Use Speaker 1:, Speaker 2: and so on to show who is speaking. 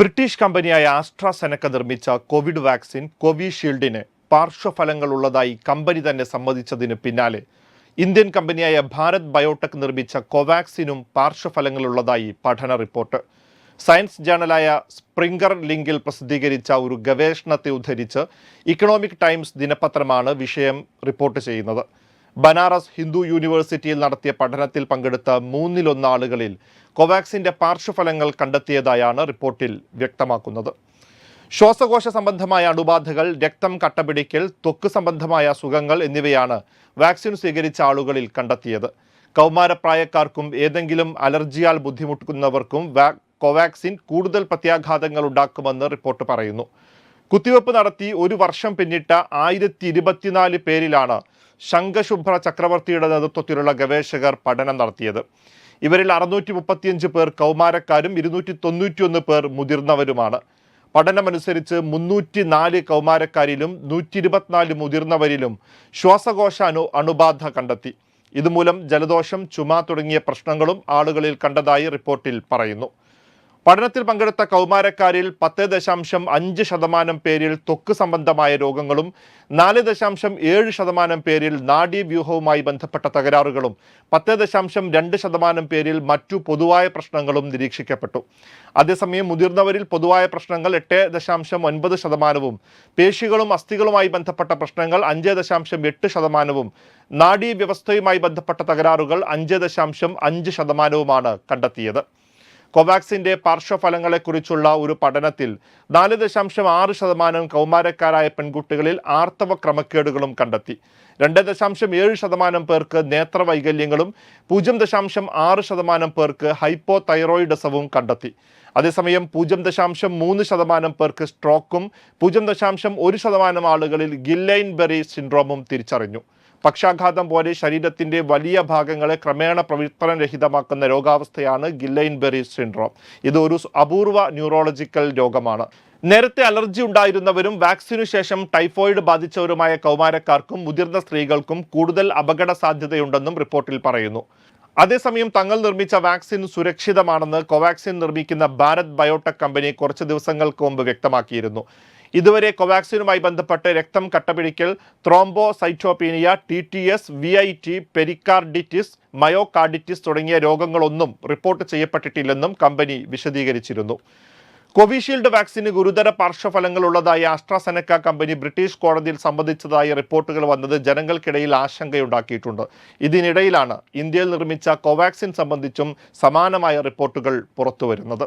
Speaker 1: British കമ്പനിയായ AstraZeneca നിർമ്മിച്ച Covid vaccine കോവിഷീൽഡിന് പാർശ്വഫലങ്ങളുള്ളതായി കമ്പനി തന്നെ സമ്മതിച്ചതിന് പിന്നാലെ ഇന്ത്യൻ കമ്പനിയായ ഭാരത് ബയോടെക് നിർമ്മിച്ച കോവാക്സിനും പാർശ്വഫലങ്ങളുള്ളതായി പഠന റിപ്പോർട്ട് സയൻസ് ജേണലായ സ്പ്രിംഗർ ലിങ്കിൽ പ്രസിദ്ധീകരിച്ച ഒരു ഗവേഷണത്തെ ഉദ്ധരിച്ച് ഇക്കണോമിക് ടൈംസ് ദിനപത്രമാണ് വിഷയം റിപ്പോർട്ട് ചെയ്യുന്നത് ബനാറസ് ഹിന്ദു യൂണിവേഴ്സിറ്റിയിൽ നടത്തിയ പഠനത്തിൽ പങ്കെടുത്ത മൂന്നിലൊന്ന് ആളുകളിൽ കോവാക്സിൻ്റെ പാർശ്വഫലങ്ങൾ കണ്ടെത്തിയതായാണ് റിപ്പോർട്ടിൽ വ്യക്തമാക്കുന്നത് ശ്വാസകോശ സംബന്ധമായ അണുബാധകൾ രക്തം കട്ടപിടിക്കൽ തൊക്ക് സംബന്ധമായ അസുഖങ്ങൾ എന്നിവയാണ് വാക്സിൻ സ്വീകരിച്ച ആളുകളിൽ കണ്ടെത്തിയത് കൗമാരപ്രായക്കാർക്കും ഏതെങ്കിലും അലർജിയാൽ ബുദ്ധിമുട്ടുന്നവർക്കും കോവാക്സിൻ കൂടുതൽ പ്രത്യാഘാതങ്ങൾ ഉണ്ടാക്കുമെന്ന് റിപ്പോർട്ട് പറയുന്നു കുത്തിവെപ്പ് നടത്തി ഒരു വർഷം പിന്നിട്ട ആയിരത്തി ഇരുപത്തിനാല് പേരിലാണ് ശംഖശുഭ്ര ചക്രവർത്തിയുടെ നേതൃത്വത്തിലുള്ള ഗവേഷകർ പഠനം നടത്തിയത് ഇവരിൽ അറുന്നൂറ്റി മുപ്പത്തിയഞ്ച് പേർ കൗമാരക്കാരും ഇരുന്നൂറ്റി തൊണ്ണൂറ്റിയൊന്ന് പേർ മുതിർന്നവരുമാണ് പഠനമനുസരിച്ച് മുന്നൂറ്റി നാല് കൗമാരക്കാരിലും നൂറ്റി ഇരുപത്തിനാല് മുതിർന്നവരിലും ശ്വാസകോശ അണു അണുബാധ കണ്ടെത്തി ഇതുമൂലം ജലദോഷം ചുമ തുടങ്ങിയ പ്രശ്നങ്ങളും ആളുകളിൽ കണ്ടതായി റിപ്പോർട്ടിൽ പറയുന്നു പഠനത്തിൽ പങ്കെടുത്ത കൗമാരക്കാരിൽ പത്ത് ദശാംശം അഞ്ച് ശതമാനം പേരിൽ ത്വക്ക് സംബന്ധമായ രോഗങ്ങളും നാല് ദശാംശം ഏഴ് ശതമാനം പേരിൽ നാഡീവ്യൂഹവുമായി ബന്ധപ്പെട്ട തകരാറുകളും പത്ത് ദശാംശം രണ്ട് ശതമാനം പേരിൽ മറ്റു പൊതുവായ പ്രശ്നങ്ങളും നിരീക്ഷിക്കപ്പെട്ടു അതേസമയം മുതിർന്നവരിൽ പൊതുവായ പ്രശ്നങ്ങൾ എട്ട് ദശാംശം ഒൻപത് ശതമാനവും പേശികളും അസ്ഥികളുമായി ബന്ധപ്പെട്ട പ്രശ്നങ്ങൾ അഞ്ച് ദശാംശം എട്ട് ശതമാനവും നാഡീവ്യവസ്ഥയുമായി ബന്ധപ്പെട്ട തകരാറുകൾ അഞ്ച് ദശാംശം അഞ്ച് ശതമാനവുമാണ് കണ്ടെത്തിയത് കോവാക്സിന്റെ പാർശ്വഫലങ്ങളെക്കുറിച്ചുള്ള ഒരു പഠനത്തിൽ നാല് ദശാംശം ആറ് ശതമാനം കൗമാരക്കാരായ പെൺകുട്ടികളിൽ ആർത്തവ ക്രമക്കേടുകളും കണ്ടെത്തി രണ്ട് ദശാംശം ഏഴ് ശതമാനം പേർക്ക് നേത്രവൈകല്യങ്ങളും പൂജ്യം ദശാംശം ആറ് ശതമാനം പേർക്ക് ഹൈപ്പോ തൈറോയിഡിസവും കണ്ടെത്തി അതേസമയം പൂജ്യം ദശാംശം മൂന്ന് ശതമാനം പേർക്ക് സ്ട്രോക്കും പൂജ്യം ദശാംശം ഒരു ശതമാനം ആളുകളിൽ ഗില്ലൈൻ ബെറി സിൻഡ്രോമും തിരിച്ചറിഞ്ഞു പക്ഷാഘാതം പോലെ ശരീരത്തിൻ്റെ വലിയ ഭാഗങ്ങളെ ക്രമേണ പ്രവർത്തനരഹിതമാക്കുന്ന രോഗാവസ്ഥയാണ് ഗില്ലൈൻ ബെറി സിൻഡ്രോം ഇത് ഒരു അപൂർവ ന്യൂറോളജിക്കൽ രോഗമാണ് നേരത്തെ അലർജി ഉണ്ടായിരുന്നവരും വാക്സിനു ശേഷം ടൈഫോയിഡ് ബാധിച്ചവരുമായ കൗമാരക്കാർക്കും മുതിർന്ന സ്ത്രീകൾക്കും കൂടുതൽ അപകട സാധ്യതയുണ്ടെന്നും റിപ്പോർട്ടിൽ പറയുന്നു അതേസമയം തങ്ങൾ നിർമ്മിച്ച വാക്സിൻ സുരക്ഷിതമാണെന്ന് കോവാക്സിൻ നിർമ്മിക്കുന്ന ഭാരത് ബയോടെക് കമ്പനി കുറച്ച് ദിവസങ്ങൾക്ക് മുമ്പ് വ്യക്തമാക്കിയിരുന്നു ഇതുവരെ കോവാക്സിനുമായി ബന്ധപ്പെട്ട് രക്തം കട്ടപിടിക്കൽ cytopenia T T S V I T pericarditis myocarditis തുടങ്ങിയ രോഗങ്ങളൊന്നും റിപ്പോർട്ട് ചെയ്യപ്പെട്ടിട്ടില്ലെന്നും കമ്പനി വിശദീകരിച്ചിരുന്നു കോവിഷീൽഡ് വാക്സിന് ഗുരുതര പാർശ്വഫലങ്ങളുള്ളതായി ആസ്ട്രാസെനക്ക കമ്പനി ബ്രിട്ടീഷ് കോടതിയിൽ സംബന്ധിച്ചതായി റിപ്പോർട്ടുകൾ വന്നത് ജനങ്ങൾക്കിടയിൽ ആശങ്കയുണ്ടാക്കിയിട്ടുണ്ട് ഇതിനിടയിലാണ് ഇന്ത്യയിൽ നിർമ്മിച്ച കോവാക്സിൻ സംബന്ധിച്ചും സമാനമായ റിപ്പോർട്ടുകൾ പുറത്തുവരുന്നത്